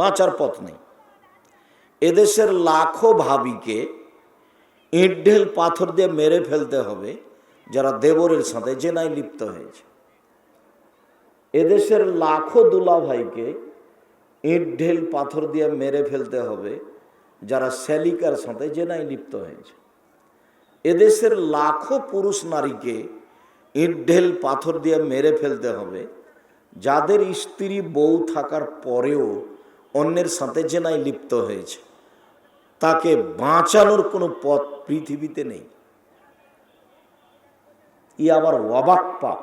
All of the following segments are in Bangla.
বাঁচার পথ নেই। এদেশের লাখো ভাবিকে ইট ঢেল পাথর দিয়ে মেরে ফেলতে হবে, যারা দেবরের সাথে জেনায় লিপ্ত হয়েছে। এদেশের লাখো দুলা ভাইকে ইট ঢেল পাথর দিয়ে মেরে ফেলতে হবে, যারা শ্যালিকার সাথে জেনায় লিপ্ত হয়েছে। এদেশের লাখো পুরুষ নারীকে ইট ঢেল পাথর দিয়ে মেরে ফেলতে হবে, যাদের স্ত্রী বউ থাকার পরেও অন্যের সাথে জেনায় লিপ্ত হয়েছে। তাকে বাঁচানোর কোনো পথ পৃথিবীতে নেই। ই আবার অবাক পাপ।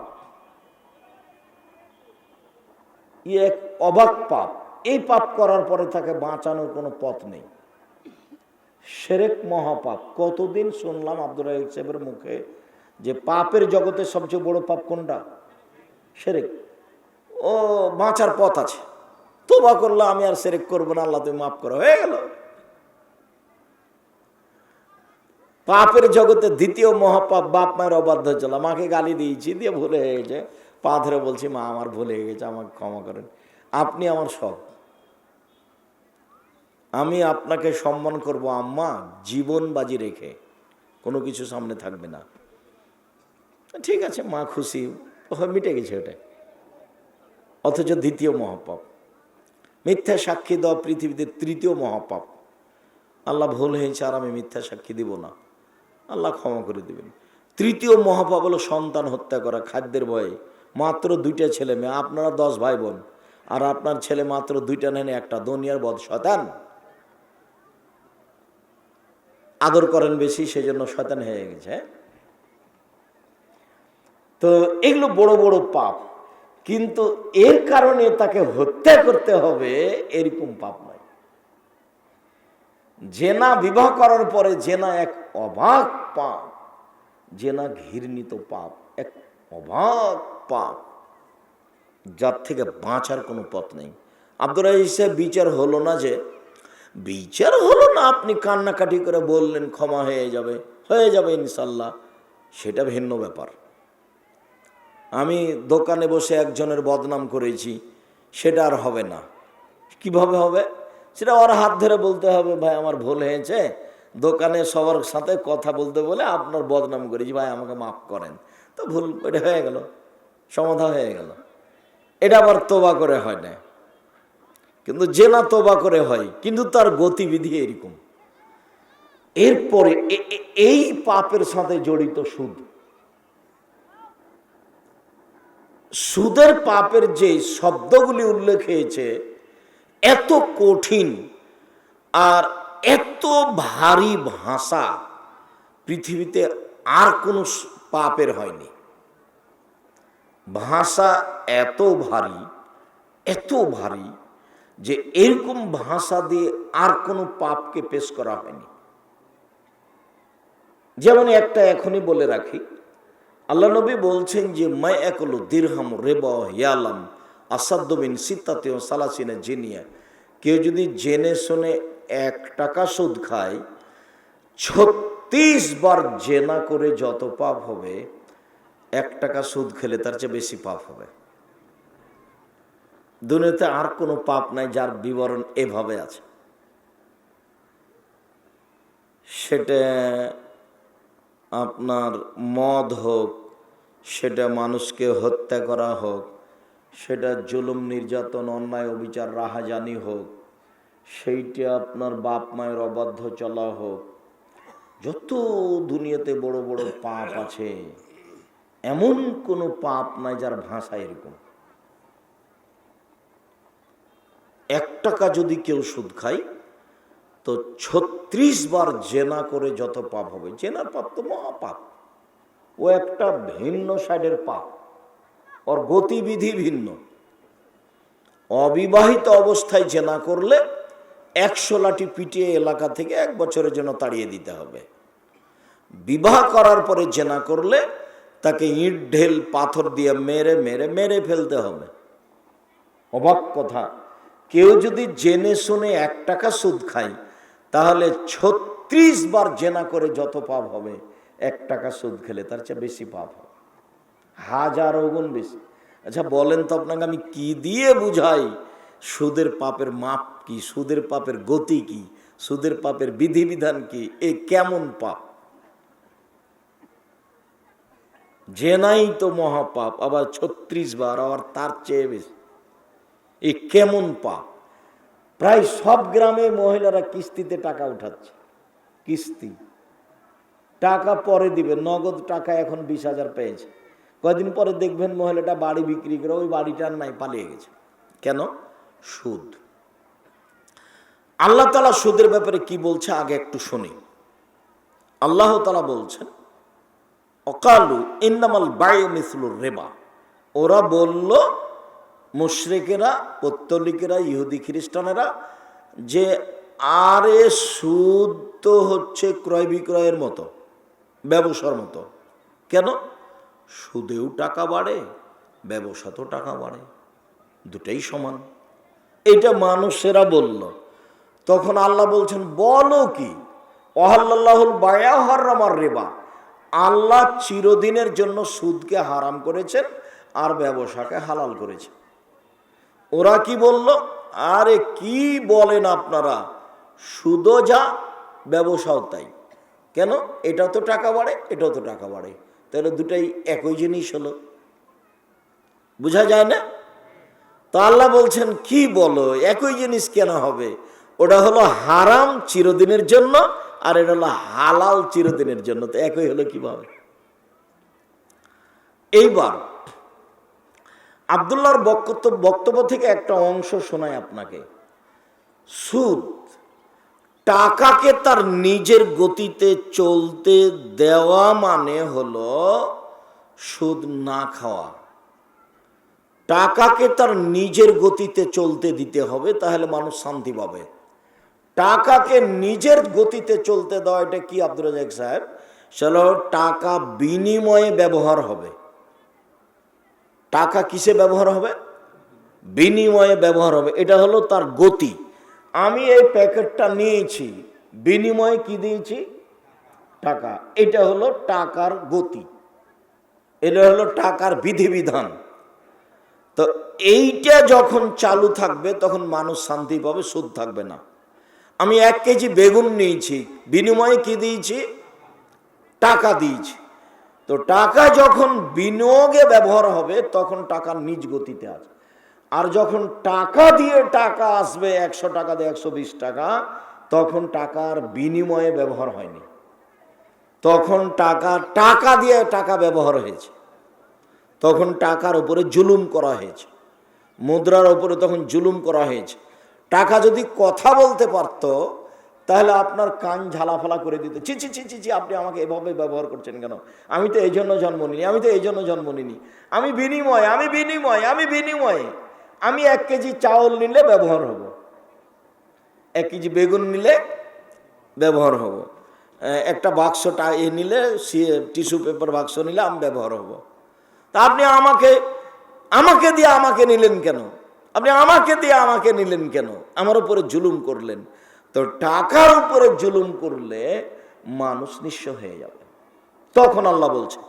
ই এক অবাক পাপ। এই পাপ করার পরে তাকে বাঁচানোর কোনো পথ নেই। সেরেক মহাপাপ। কতদিন শুনলাম আব্দুল রাহিক সাহেবের মুখে যে পাপের জগতে সবচেয়ে বড় পাপ কোনটা? সেরেক। ও, বাঁচার পথ আছে। তোবা করলে, আমি আর সেরেক করব না, আল্লাহ তুমি মাফ করো, হয়ে গেল। পাপের জগতে দ্বিতীয় মহাপাপ, বাপ মায়ের অবাধ্য চলা মাকে গালি দিয়েছি, দিয়ে ভুলে গেছে। পা ধরে বলছি, মা, আমার ভুলে হয়ে গেছে, আমাকে ক্ষমা করেন। আপনি আমার সব। আমি আপনাকে সম্মান করব, আম্মা, জীবন বাজি রেখে। কোনো কিছু সামনে থাকবে না। ঠিক আছে, মা খুশি। মিটে গেছে ওটা অথচ দ্বিতীয় মহাপাপ। মিথ্যা সাক্ষী দেওয়া পৃথিবীতে তৃতীয় মহাপাপ। আল্লাহ ভুল হয়েছে, আর আমি মিথ্যা সাক্ষী দিব না। আল্লাহ ক্ষমা করে দিবেন। তৃতীয় মহাপাপ হলো সন্তান হত্যা করা, খাদ্যের ভয়ে। মাত্র দুইটা ছেলে মেয়ে, আপনারা দশ ভাই বোন আর আপনার ছেলে মাত্র দুইটা নেন, একটা দুনিয়ার বদ শতান আদর করেন বেশি, সেজন্য শতান হয়ে গেছে? তো এগুলো বড় বড় পাপ। কিন্তু এর কারণে তাকে হত্যা করতে হবে, এরকম পাপ নয়। জেনা বিবাহ করার পরে জেনা এক অবাক পাপ, জেনা ঘৃণিত পাপ, এক অবাক পাপ, যার থেকে বাঁচার কোনো পথ নেই। আব্দুল রাজিজ সাহেব বিচার হলো না যে, বিচার হলো না, আপনি কান্নাকাটি করে বললেন, ক্ষমা হয়ে যাবে হয়ে যাবে ইনশাল্লাহ, সেটা ভিন্ন ব্যাপার। আমি দোকানে বসে একজনের বদনাম করেছি, সেটা আর হবে না। কীভাবে হবে? সেটা ওর হাত ধরে বলতে হবে, ভাই, আমার ভুল হয়েছে। দোকানে সবার সাথে কথা বলতে বলে আপনার বদনাম করেছি, ভাই, আমাকে মাফ করেন। তো ভুল, এটা হয়ে গেল। সমাধা হয়ে গেল। এটা আবার তোবা করে হয় না। কিন্তু জেনা তোবা করে হয়, কিন্তু তার গতিবিধি এরকম। এরপরে এই পাপের সাথে জড়িত সুদ। সুদের পাপের যে শব্দগুলি উল্লেখ হয়েছে, এত কঠিন আর এত ভারী ভাষা পৃথিবীতে আর কোনো পাপের হয়নি। ভাষা এত ভারী এত ভারী যে এরকম ভাষা দিয়ে আর কোনো পাপকে পেশ করা হয়নি। যেমন একটা এখনই বলে রাখি আল্লাহ নবী বলছেন যে, মাই একলো দিরহাম রেব ইয়ালাম আসাদ্দবিন সিতাতে সালাসিনে জেনিয়া। কেউ যদি জেনে শুনে এক টাকা সুদ খায়, ছত্রিশ বার জেনা করে যত পাপ হবে, এক টাকা সুদ খেলে তার চেয়ে বেশি পাপ হবে। দুনিয়াতে আর কোনো পাপ নাই যার বিবরণ এভাবে আছে। সেটা আপনার মদ হোক সেটা মানুষকে হত্যা করা হোক, সেটা জুলুম, নির্যাতন, অন্যায়, অবিচার, রাহাজানি হোক, সেইটা আপনার বাপ মায়ের অবাধ্য চলা হোক। যত দুনিয়াতে বড় বড় পাপ আছে, এমন কোনো পাপ নাই যার ভাষা এরকম। এক টাকা যদি কেউ সুদ খায়, তো ছত্রিশ বার জেনা করে যত পাপ হবে। জেনার পাপ তো মহাপাপ। ও একটা ভিন্ন সাইডের পাপ। ওর গতিবিধি ভিন্ন। অবিবাহিত অবস্থায় জেনা করলে একশো লাঠি পিটিয়ে এলাকা থেকে এক বছরের জন্য তাড়িয়ে দিতে হবে। বিবাহ করার পরে জেনা করলে তাকে ইট, ঢেল, পাথর দিয়ে মেরে মেরে মেরে ফেলতে হবে। অবাক কথা। কেউ যদি জেনে শুনে এক টাকা সুদ খায়, তাহলে ছত্রিশ বার জেনা করে যত পাপ হবে। এক টাকা সুদ খেলে তার চেয়ে বেশি পাপ হবে হাজার গুণ বেশি। আচ্ছা বলেন তো আপনাকে আমি কি দিয়ে বুঝাই? সুদের পাপের মাপ কি? সুদের পাপের গতি কি? সুদের পাপের বিধিবিধান কি? এ কেমন পাপ? জেনাই তো মহাপাপ, আবার ছত্রিশ বার, আবার তার চেয়ে বেশি। এ কেমন পাপ? প্রায় সব গ্রামে মহিলারা কিস্তিতে টাকা উঠাচ্ছে। কিস্তি। টাকা পরে দিবে, নগদ টাকা এখন বিশ হাজার পেয়েছে। কয়দিন পরে দেখবেন মহিলাটা বাড়ি বিক্রি করে ওই বাড়িটার নাই, পালিয়ে গেছে। কেন? সুদ। আল্লাহ তালা সুদের ব্যাপারে কি বলছে আগে একটু শুনি। আল্লাহ তালা বলছেন, অকালু ইন্নামাল বায়ু মিসলুর রেবা। ওরা বলল, মুশরেকেরা, পত্তলিকেরা, ইহুদি খ্রিস্টানেরা, যে আরে সুদ তো হচ্ছে ক্রয় বিক্রয়ের মতো। ব্যবসার মতো। কেন? সুদেও টাকা বাড়ে ব্যবসাতেও টাকা বাড়ে, দুটাই সমান। এটা মানুষেরা বলল। তখন আল্লাহ বলছেন, বলো কি? অহাল্লাহুল বায়া হরামার রেবা। আল্লাহ চিরদিনের জন্য সুদকে হারাম করেছেন আর ব্যবসাকে হালাল করেছেন। ওরা কি বলল? আরে কি বলেন আপনারা? সুদও যা, ব্যবসাও তাই। কেন? এটাও তো টাকা বাড়ে, এটাও তো টাকা বাড়ে। তাহলে দুটাই একই জিনিস হলো। বোঝা যায় না? তো আল্লাহ বলছেন, কি বলো? একই জিনিস কেন হবে? ওটা হলো হারাম চিরদিনের জন্য, আর এটা হলো হালাল চিরদিনের জন্য। তো একই হলো কীভাবে? এইবার, আবদুল্লাহর বক্তব্য বক্তব্য থেকে একটা অংশ শোনায় আপনাকে। সুদ টাকাকে তার নিজের গতিতে চলতে দেওয়া মানে হলো সুদ না খাওয়া। টাকাকে তার নিজের গতিতে চলতে দিতে হবে, তাহলে মানুষ শান্তি পাবে। টাকাকে নিজের গতিতে চলতে দেওয়া, এটা কি আব্দুল রাজাক সাহেব? সেটা হলো টাকা বিনিময়ে ব্যবহার হবে। টাকা কিসে ব্যবহার হবে? বিনিময়ে ব্যবহার হবে। এটা হলো তার গতি। আমি এই প্যাকেটটা নিয়েছি। বিনিময়ে কি দিয়েছি? টাকা। এটা হলো টাকার গতি। এটা হলো টাকার বিধিবিধান। তো এইটা যখন চালু থাকবে, তখন মানুষ শান্তি পাবে, সুদ থাকবে না। আমি এক কেজি বেগুন নিয়েছি। বিনিময়ে কি দিয়েছি? টাকা দিয়েছি। তো টাকা যখন বিনিয়োগে ব্যবহার হবে, তখন টাকা নিজ গতিতে আছে আর যখন টাকা দিয়ে টাকা আসবে, একশো টাকা দিয়ে একশো বিশ টাকা, তখন টাকার বিনিময়ে ব্যবহার হয়নি। তখন টাকা টাকা দিয়ে টাকা ব্যবহার হয়েছে। তখন টাকার উপরে জুলুম করা হয়েছে। মুদ্রার উপরে তখন জুলুম করা হয়েছে। টাকা যদি কথা বলতে পারতো, তাহলে আপনার কান ঝালাফালা করে দিত। চি চি চি চি আপনি আমাকে এভাবে ব্যবহার করছেন কেন? আমি তো এই জন্য জন্ম নিনি আমি তো এই জন্য জন্ম নিনি আমি বিনিময় আমি বিনিময়, আমি বিনিময়ে। আমি এক কেজি চাউল নিলে ব্যবহার হব। এক কেজি বেগুন নিলে ব্যবহার হব। একটা বাক্সটা এ নিলে টিস্যু পেপার বাক্স নিলে আমি ব্যবহার হব। তা আপনি আমাকে আমাকে দিয়ে আমাকে নিলেন কেন? আপনি আমাকে দিয়ে আমাকে নিলেন কেন? আমার উপরে জুলুম করলেন। তো টাকার উপরে জুলুম করলে মানুষ নিঃস্ব হয়ে যাবে। তখন আল্লাহ বলছে,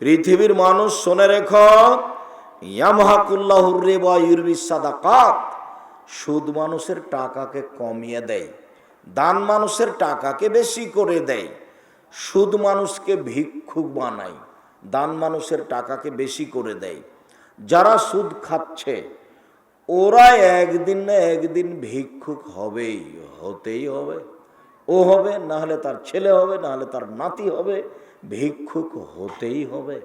পৃথিবীর মানুষ, শোনে রেখ সুদ মানুষের টাকাকে কমিয়ে দেয়, দান মানুষের টাকাকে বেশি করে দেয়, সুদ মানুষকে ভিক্ষুক বানায়, দান মানুষের টাকাকে বেশি করে দেয়। যারা সুদ খাচ্ছে, ওরা একদিন না একদিন ভিক্ষুক হবেই, হতেই হবে। ও হবে, না হলে তার ছেলে হবে, না হলে তার নাতি হবে, ভিক্ষুক হতেই হবে।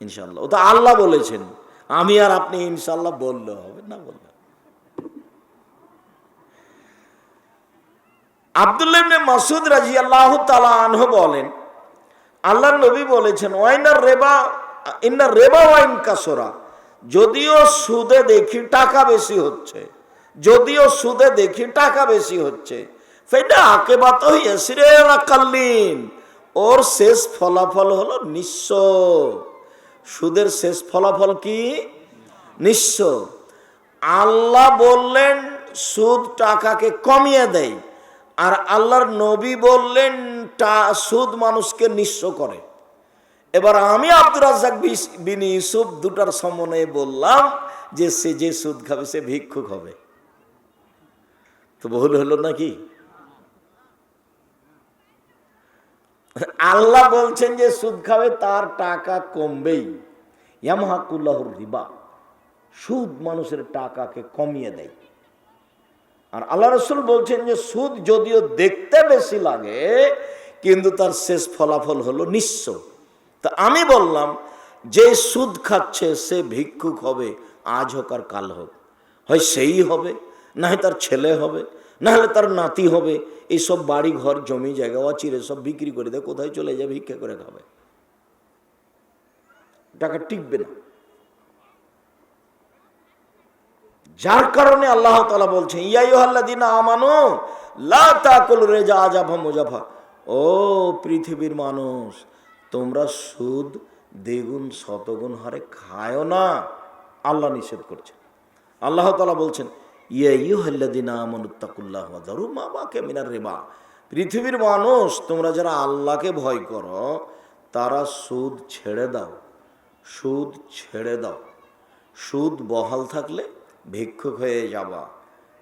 ইনশাল্লাহ ও তো আল্লাহ বলেছেন, আমি আর আপনি ইনশাল্লাহ বললে হবে না বললে। আব্দুল্লাহ মাসুদ রাজি আল্লাহ আনহ বলেন আল্লাহ নবী বলেছেন, ওয়াইনার রেবা ইন্নার রেবা ওয়াইন কাসরা, যদিও সুদে দেখি টাকা বেশি হচ্ছে, যদিও সুদে দেখি টাকা বেশি হচ্ছে সেটা আকেবাত হইয়াছে রে ওর শেষ ফলাফল হলো নিঃস্ব সুদের শেষ ফলাফল কি? নিঃস্ব। আল্লাহ বললেন, সুদ টাকাকে কমিয়ে দেয় আর আল্লাহর নবী বললেন, টা, সুদ মানুষকে নিঃস্ব করে। এবার আমি আব্দুর রাজ্জাক বিস- বিন ইউসুফ দুটার সমন্বয়ে বললাম যে সে যে সুদ খাবে সে ভিক্ষুক হবে। তো ভুল হলো নাকি? আল্লাহ বলছেন যে সুদ খাবে, তার টাকা কমবেই। ইয়ামহাকুল্লাহর রিবা। সুদ মানুষের টাকাকে কমিয়ে দেয়। আর আল্লাহ রসুল বলছেন যে, সুদ যদিও দেখতে বেশি লাগে, কিন্তু তার শেষ ফলাফল হলো নিঃস্ব। তা আমি বললাম, যে সুদ খাচ্ছে, সে ভিক্ষুক হবে, আজ হোক আর কাল হোক। হয় সেই হবে, না হয় তার ছেলে হবে না হলে তার নাতি হবে। এইসব বাড়ি ঘর, জমি, জায়গা, অচিরে সব বিক্রি করে দেয়, কোথায় চলে যায় ভিক্ষা করে খাবে। টাকা টিকবে না। যার কারণে আল্লাহ তালা বলছেন ইয়াইহাল্লাদিনা আমানো, লা তাকুল আজাফা মুজাফা। ও পৃথিবীর মানুষ, তোমরা সুদ, দ্বিগুণ, শতগুণ হারে খায় না। আল্লাহ নিষেধ করছে আল্লাহ তালা বলছেন দারু মা পৃথিবীর মানুষ, তোমরা যারা আল্লাহকে ভয় করো, তারা সুদ ছেড়ে দাও, সুদ ছেড়ে দাও। সুদ বহাল থাকলে ভিক্ষুক হয়ে যাবা।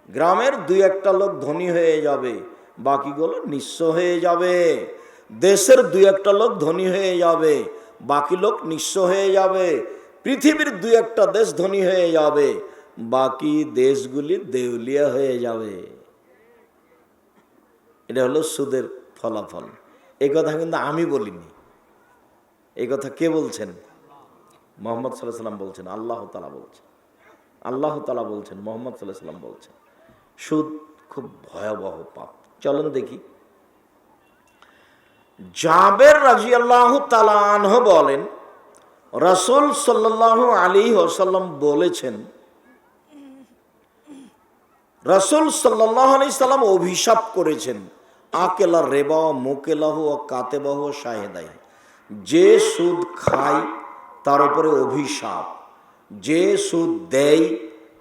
গ্রামের দুই একটা লোক ধনী হয়ে যাবে, বাকিগুলো নিঃস্ব হয়ে যাবে। দেশের দুই একটা লোক ধনী হয়ে যাবে, বাকি লোক নিঃস্ব হয়ে যাবে। পৃথিবীর দুই একটা দেশ ধনী হয়ে যাবে। বাকি দেশগুলি দেউলিয়া হয়ে যাবে। এটা হলো সুদের ফলাফল। এই কথা কিন্তু আমি বলিনি। এই কথা কে বলছেন? মোহাম্মদ সাল্লাহ সাল্লাম বলছেন, আল্লাহ তালা বলছেন। আল্লাহ তালা বলছেন, মোহাম্মদ সাল্লাহ সাল্লাম বলছেন। সুদ খুব ভয়াবহ পাপ। চলুন দেখি। জাবের রাজি আল্লাহ তালাহ বলেন, রসুল সাল্লাহ আলী ওসাল্লাম বলেছেন রসুল সাল্লাম অভিশাপ করেছেন, আকেলা রেবা, মোকেলাহ কাতেবাহ শাহেদাই যে সুদ খায়, তার উপরে অভিশাপ। যে সুদ দেয়,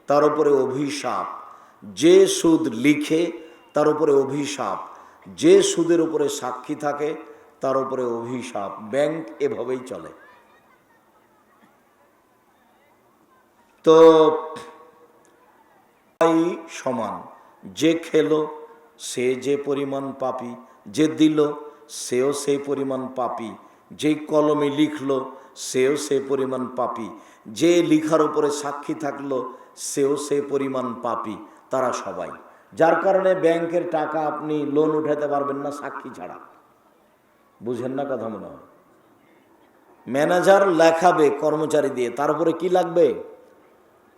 তার উপরে অভিশাপ। যে সুদ লিখে, তার উপরে অভিশাপ। যে সুদের উপরে সাক্ষী থাকে, তার উপরে অভিশাপ। ব্যাংক এভাবেই চলে। তো সমান। যে খেলো, সে যে পরিমাণ পাপি। যে দিল, সেও সেই পরিমাণ পাপি। যে কলমে লিখলো, সেও সেই পরিমাণ পাপি। যে লিখার উপরে সাক্ষী থাকল, সেও সেই পরিমাণ পাপি। তারা সবাই। যার কারণে ব্যাংকের টাকা আপনি লোন উঠাতে পারবেন না সাক্ষী ছাড়া। বুঝেন না কথা মনে হয়? ম্যানেজার লেখাবে, কর্মচারী দিয়ে। তার উপরে কি লাগবে?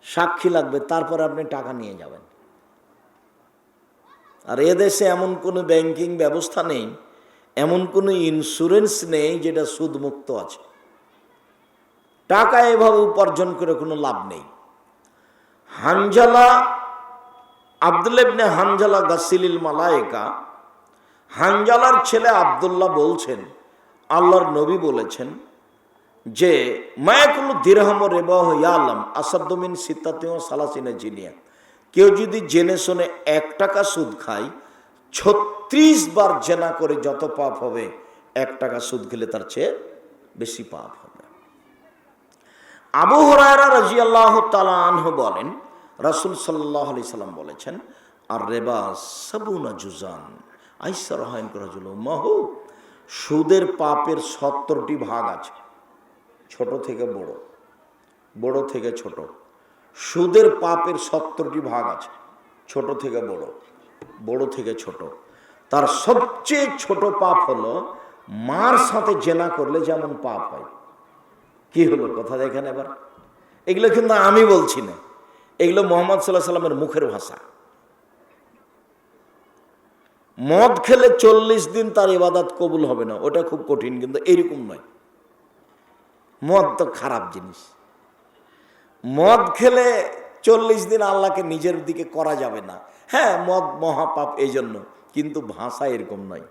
সাক্ষী লাগবে, তারপরে আপনি টাকা নিয়ে যাবেন। আর এদেশে এমন কোনো ব্যাংকিং ব্যবস্থা নেই, এমন কোনো ইন্স্যুরেন্স নেই যেটা সুদমুক্ত আছে। টাকা এভাবে উপার্জন করে কোনো লাভ নেই। হানজালা আবদুল্লাবনে হানজালা গাসিলিল মালায়েকা, হানজালার ছেলে আবদুল্লাহ বলছেন, আল্লাহর নবী বলেছেন যে মায়াকুল দিরহাম রেবাহ ইয়ালাম আসাদ্দমিন সিত্তাতেও সালাসিনা জিনিয়া। কেউ যদি জেনে শুনে এক টাকা সুদ খায়, ছত্রিশ বার জেনা করে যত পাপ হবে, এক টাকা সুদ খেলে তার চেয়ে বেশি পাপ হবে। আবু হরায়রা রাজি আল্লাহ তালাহ বলেন, রাসুল সাল্লাহ আলি সাল্লাম বলেছেন, আর রেবা সাবুনা জুজান আইসার হায়ন রাজুল মাহু সুদের পাপের সত্তরটি ভাগ আছে। ছোট থেকে বড় বড় থেকে ছোট। সুদের পাপের সত্তরটি ভাগ আছে, ছোট থেকে বড় বড় থেকে ছোট। তার সবচেয়ে ছোট পাপ হলো, মার সাথে জেনা করলে যেমন পাপ হয়। কি হলো কথা দেখেন এবার? এগুলো কিন্তু আমি বলছি না। এগুলো মোহাম্মদ সাল্লাহ সাল্লামের মুখের ভাষা। মদ খেলে চল্লিশ দিন তার ইবাদত কবুল হবে না, ওটা খুব কঠিন, কিন্তু এরকম নয়। মদ তো খারাপ জিনিস। মদ খেলে চল্লিশ দিন আল্লাহকে নিজের দিকে করা যাবে না। হ্যাঁ মদ মহাপাপ এই জন্য কিন্তু ভাষা এরকম নয়।